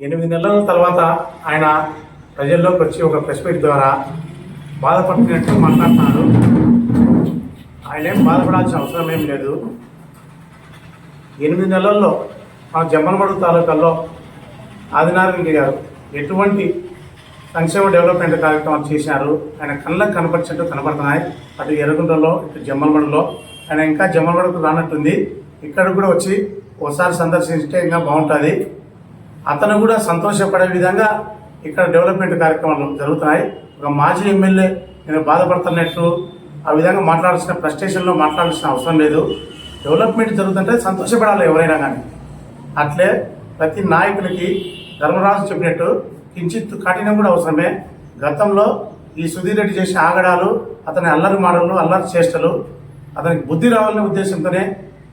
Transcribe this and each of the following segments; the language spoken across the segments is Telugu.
ఎనిమిది నెలల తర్వాత ఆయన ప్రజల్లోకి వచ్చి ఒక ప్రెస్ మీట్ ద్వారా బాధపడుతున్నట్టు మాట్లాడుతున్నాడు. ఆయన ఏం బాధపడాల్సిన అవసరం ఏం లేదు. ఎనిమిది నెలల్లో మా జమ్మలమడుగు తాలూకాలో ఆదినారాయణ గారు ఎటువంటి సంక్షేమ డెవలప్మెంట్ కార్యక్రమాలు చేశారు? ఆయన కళ్ళకు కనపరిచినట్టు కనపడుతున్నాయి. అటు ఎర్రగుంటలో ఇటు జమ్మలమడలో ఆయన ఇంకా జమ్మలమడుగు రానట్టుంది. ఇక్కడ కూడా వచ్చి ఒకసారి సందర్శించితే ఇంకా బాగుంటుంది. అతను కూడా సంతోషపడే విధంగా ఇక్కడ డెవలప్మెంట్ కార్యక్రమాలు జరుగుతున్నాయి. ఒక మాజీ ఎమ్మెల్యే నేను బాధపడుతున్నట్టు ఆ విధంగా మాట్లాడాల్సిన ప్రస్టేషన్లో మాట్లాడాల్సిన అవసరం లేదు. డెవలప్మెంట్ జరుగుతుంటే సంతోషపడాలి ఎవరైనా కానీ. అట్లే ప్రతి నాయకులకి ధర్మరాజు చెప్పినట్టు కించిత్ కఠినం కూడా అవసరమే. గతంలో ఈ సుధీర్ రెడ్డి చేసిన ఆగడాలు అతని అల్లరి మాటలు అల్లరి చేష్టలు అతనికి బుద్ధి రావాలనే ఉద్దేశంతోనే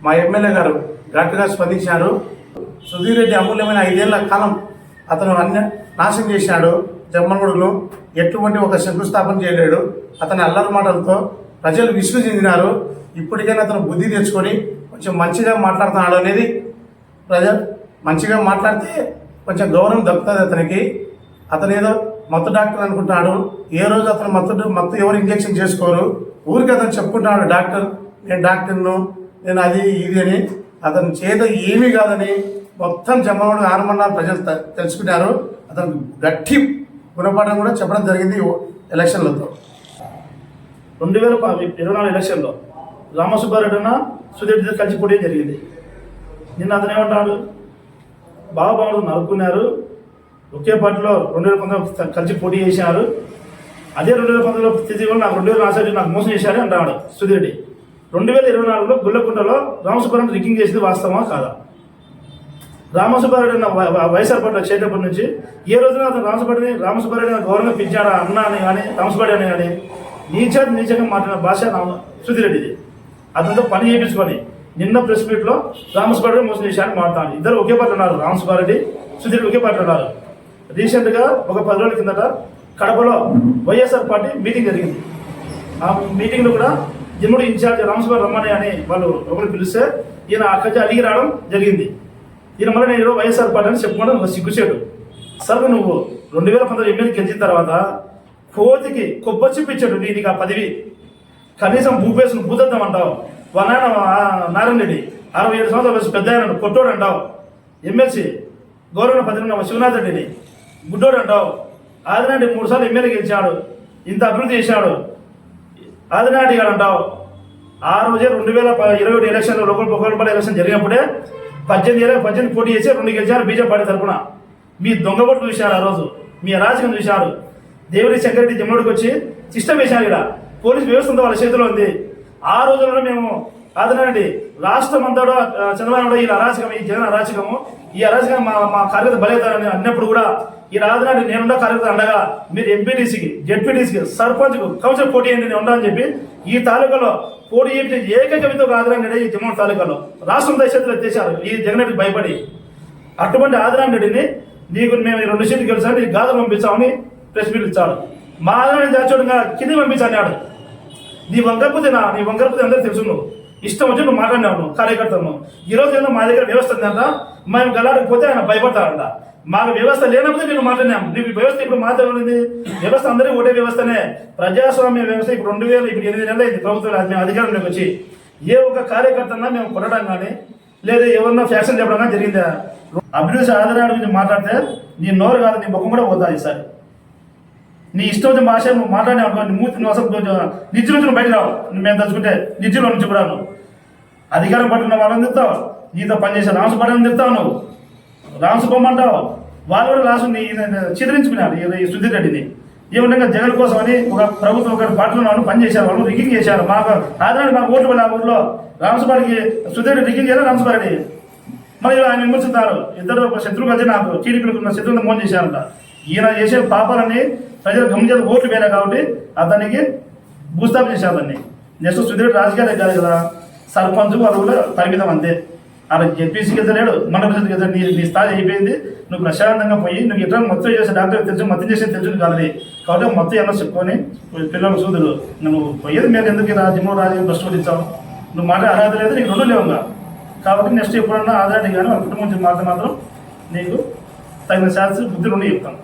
మా ఎమ్మెల్యే గారు గట్టిగా స్పందించారు. సుధీర్ రెడ్డి అమూల్యమైన ఐదేళ్ళ కాలం అతను అన్ని నాశనం చేశాడు. జమ్మనుడును ఎటువంటి ఒక శంకుస్థాపన చేయలేడు. అతని అల్లరి మాటలతో ప్రజలు విసుగు చెందినారు. ఇప్పటికైనా అతను బుద్ధి తెచ్చుకొని కొంచెం మంచిగా మాట్లాడుతున్నాడు అనేది ప్రజలు మంచిగా మాట్లాడితే కొంచెం గౌరవం దక్కుతుంది అతనికి. అతను ఏదో మత్తు డాక్టర్ అనుకుంటున్నాడు. ఏ రోజు అతను మత్తు మత్తు ఎవరు ఇంజెక్షన్ చేసుకోరు? ఊరికి అతను చెప్పుకుంటున్నాడు డాక్టర్ నేను డాక్టర్ను నేను అది ఇది అని. అతని చేత ఏమీ కాదని మొత్తం జమ్మవాడు ఆనమన్న ప్రజలు తెలుసుకున్నారు అతను గట్టి గుణపాఠం కూడా చెప్పడం జరిగింది ఎలక్షన్లతో రెండు వేల ఇరవై నాలుగు ఎలక్షన్లో రామసుబ్బారెడ్డి అన్న సుధీర్ కలిసి పోటీ జరిగింది. నిన్న అతను ఏమంటాడు? బాగా బాగుండు నరుక్కున్నారు. ఒకే పార్టీలో రెండు వేల పంతొమ్మిది కలిసి పోటీ చేశారు. అదే రెండు వేల పంతొమ్మిదిలో స్థితి నాకు రెండు వేల నాలుగు నాకు మోసం చేశారు అంటాడు సుధీర్ రెండు వేల ఇరవై నాలుగులో గుల్లకుంటలో రామసుబ్బారెడ్డి రిగ్గింగ్ చేసింది వాస్తవమా కాదా? రామసుబ్బారెడ్డి అన్న వై- వైఎస్ఆర్ పార్టీ చేసేటప్పటి నుంచి ఏ రోజున అతను రామసుబ్బారెడ్డి రామసుబ్బారెడ్డి గౌరవంగా పిలిచాడా అన్న అని కానీ రామసుబ్బారెడ్డి అని కానీ నీచా నీచంగా మాట్లాడిన భాష రామ సుధీరెడ్డిది అతనితో పని చేయించుకొని నిన్న ప్రెస్ మీట్లో రామసుబ్బారెడ్డి మోసం చేశారని మాట్లాడారు ఇద్దరు ఒకే పార్టీ ఉన్నారు రామసుబ్బారెడ్డి సుధీర్ ఒకే పార్టీ ఉన్నారు. రీసెంట్గా ఒక పది రోజుల కిందట కడపలో వైఎస్ఆర్ పార్టీ మీటింగ్ జరిగింది. ఆ మీటింగ్లో కూడా జిమ్ముడు ఇన్ఛార్జ్ రామసుబ్బారెడ్డి రమ్మని అని వాళ్ళు ఒకరు పిలిస్తే ఈయన అక్కడి అడిగి రావడం జరిగింది. ఈయన మళ్ళీ నేను వైఎస్ఆర్ పార్టీ అని చెప్పుకోవడం ఒక సిగ్గుచేటు. సరే నువ్వు రెండు వేల పంతొమ్మిది ఎనిమిది గెలిచిన తర్వాత కోతికి కొబ్బరి చూపించాడు నీ నీకు ఆ పదవి. కనీసం భూపేసును భూతద్దం అంటావు. వాళ్ళ నారాయణ రెడ్డి అరవై ఏడు సంవత్సరాల వయసు పెద్ద ఆయన కొట్టోడు అంటావు. ఎమ్మెల్సీ గౌరవ పదవి శివనాథ్ రెడ్డిని గుడ్డోడు అంటావు. ఆదినాటి మూడు సార్లు ఎమ్మెల్యే గెలిచాడు. ఇంత అభివృద్ధి చేశాడు. ఆదినాటి గారు అంటావు ఆ రోజే రెండు వేల ఇరవై ఒకటి ఎలక్షన్ లోకల్ పొగలపల్లి ఎలక్షన్ జరిగినప్పుడే పద్దెనిమిది ఇరవై పద్దెనిమిది పోటీ చేసి రెండు గెలిచారు బీజేపీ పార్టీ తరఫున. మీ దొంగ బొట్టు చూశారు ఆ రోజు. మీ అరాచకం చూశారు. దేవుడి సెక్రటరీ జమ్మడికి వచ్చి సిస్టమ్ వేశారు ఇక్కడ పోలీస్ వ్యవస్థ వాళ్ళ చేతిలో ఉంది. ఆ రోజుల్లో మేము ఆదరణండి రాష్ట్రం అంతటా చంద్రబాబు ఈ అరాచకం ఈ జగన్ అరాచకము ఈ అరాచకం మా మా కార్యకర్త బలవుతారని అన్నప్పుడు కూడా ఈ రాజధాని నేనున్న కార్యకర్త అండగా మీరు ఎంపీటీసీకి జెడ్పీటీసీకి సర్పంచ్కు కౌన్సిల్ పోటీ చేయండి నేను ఉండాలని చెప్పి ఈ తాలూకాలో పోటీ చేయించే ఏకైక విధంగా ఆదరణ ఈ జమ్మూ తాలూకాలో. రాష్ట్రం దశలో తెచ్చారు ఈ జగన్ భయపడి అటువంటి ఆదిరామ్ రెడ్డిని నీకు మేము ఈ రెండు సీట్లు గెలిచాను నీకు పంపించామని ప్రెస్ మీట్ ఇచ్చాడు మా ఆదరణ దాచోడుగా కింద పంపించాడు నీ వంకరపుతి నా నీ వంకరపుతి అందరూ తెలుసు నువ్వు. ఇష్టం వచ్చి నువ్వు మాట్లాడినావు కార్యకర్తను ఈ రోజు ఏదో మా దగ్గర వ్యవస్థ ఉందంట మేము గలాడకపోతే ఆయన భయపడతాడంట మాకు వ్యవస్థ లేనప్పుడు నేను మాట్లాడినాం. నీకు వ్యవస్థ ఇప్పుడు మాట్లాడింది వ్యవస్థ అందరికీ ఒకటే వ్యవస్థనే. ప్రజాస్వామ్య వ్యవస్థ ఇప్పుడు రెండు వేల ఇప్పుడు ఎనిమిది నెలలు అయింది ప్రభుత్వం అధికారంలోకి వచ్చి. ఏ ఒక్క కార్యకర్తన్నా మేము కొనడం కానీ లేదా ఎవరన్నా ఫ్యాక్షన్ చెప్పడం కానీ జరిగిందా? అభివృద్ధి ఆధారాల గురించి మాట్లాడితే నీ నోరు కాదు నీ ముఖం కూడా పోతుంది ఈసారి. నీ ఇష్టం వచ్చిన భాష నువ్వు మాట్లాడే అనుకో మూతి నువ్వు అసలు కొంచెం నుంచి నువ్వు బయట రావు. నువ్వు మేము తలుచుకుంటే నిజ్జులో నుంచి కూడా నువ్వు అధికారం పట్టిన వాళ్ళని తిడతావు. నీతో పనిచేసే రాసు పడని తిడతావు నువ్వు. రాసు పొమ్మంటావు. వాళ్ళు కూడా రాసు చిత్రించుకున్నారు ఈ- ఈ సుధీర్ రెడ్డిని. ఈ విధంగా జగన్ కోసం అని ఒక ప్రభుత్వం ఒక పార్టీలో పనిచేశారు వాళ్ళు రిగ్గింగ్ చేశారు. మాకు ఆధారాన్ని మాకు ఓట్లు పడి ఆ ఊర్లో. రామసుబారికి సుధీర్ రెడ్డి రిగ్గింగ్ చేయాలి రామసుబారెడ్డి మరి ఆయన విమర్శిస్తారు ఇద్దరు ఒక శత్రువు కలిసి నాకు టీడీపీలకు ఉన్న శత్రువులను మోసం చేశారంట. ఈయన చేసే పాపాలని ప్రజలు గమనించారు ఓట్లు వేరే కాబట్టి అతనికి భూస్థాపన చేశారు అతన్ని. నెక్స్ట్ సుధీర్ రాజకీయాలు కాదు కదా సర్పంచ్ వాళ్ళు కూడా పరిమితం అంతే. అలా జెడ్పీసీకి వెళ్తలేడు మండల పరిషత్కి వెళ్తాడు నీ నీ స్థాయి అయిపోయింది నువ్వు ప్రశాంతంగా పోయి నువ్వు ఇట్లా మొత్తం చేసే డాక్టర్ తెలుసు మొత్తం చేసే తెలుసు కాదు కాబట్టి మొత్తం ఎలా చెప్పుకొని పిల్లల సూదులు నువ్వు పోయేది మేము ఎందుకు రాజ్యంలో రాజ్యం రాజు ప్రశ్నించావు నువ్వు మాట అర్హత లేదు నీకు రెండు లేవుగా. కాబట్టి నెక్స్ట్ ఎప్పుడన్నా ఆధారాన్ని కానీ వాళ్ళ కుటుంబం గురించి మాట మాత్రం నీకు తగిన శాస్త్ర బుద్ధి నుండి చెప్తాను.